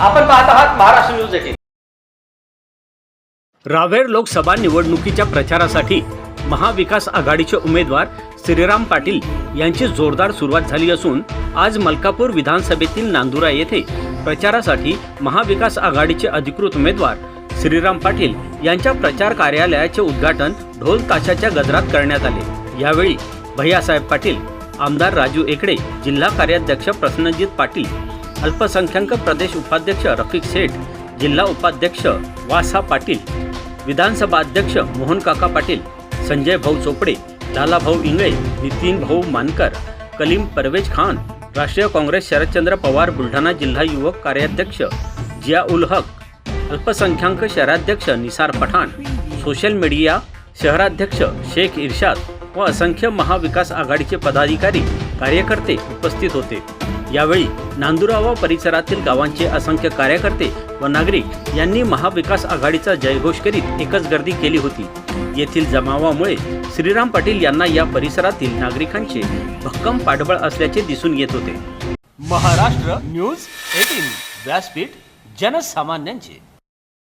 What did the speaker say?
Maharashtra news eighteen. Raver Lok Sabha निवडणुकीच्या प्रचारासाठी महाविकास आघाडीचे उमेदवार श्रीराम पाटील यांची जोरदार सुरुवात झाली असून आज मलकापूर विधानसभेतील नांदुरा येथे प्रचारासाठी महाविकास आघाडीचे अधिकृत उमेदवार श्रीराम पाटील यांच्या प्रचार कार्यालयाचे उद्घाटन ढोल ताशाच्या गजरात करण्यात आले. यावेळी भैयासाहेब पाटील आमदार राजू एकडे जिल्हा कार्याध्यक्ष प्रसन्नजित पाटील अल्पसंख्याक प्रदेश उपाध्यक्ष रफिक शेठ जिल्हा उपाध्यक्ष वासा पाटील विधानसभा अध्यक्ष मोहन काका पाटील संजय भाऊ चोपडे लालाभाऊ इंगळे नितीन भाऊ मानकर कलीम परवेज खान राष्ट्रीय काँग्रेस शरदचंद्र पवार बुलढाणा जिल्हा युवक कार्याध्यक्ष जिया उल हक अल्पसंख्याक शहराध्यक्ष निसार पठाण सोशल मीडिया शहराध्यक्ष शेख इर्शाद व असंख्य महाविकास आघाडीचे पदाधिकारी कार्यकर्ते उपस्थित होते. यावेळी नांदुरावा परिसरातील गावांचे असंख्य कार्यकर्ते व नागरिक यांनी महाविकास आघाडीचा जयघोष करीत एकच गर्दी केली होती. येथील जमावामुळे श्रीराम पाटील यांना या परिसरातील नागरिकांचे भक्कम पाठबळ असल्याचे दिसून येत होते. महाराष्ट्र न्यूज एटीन व्यासपीठ जनसामान्यांचे.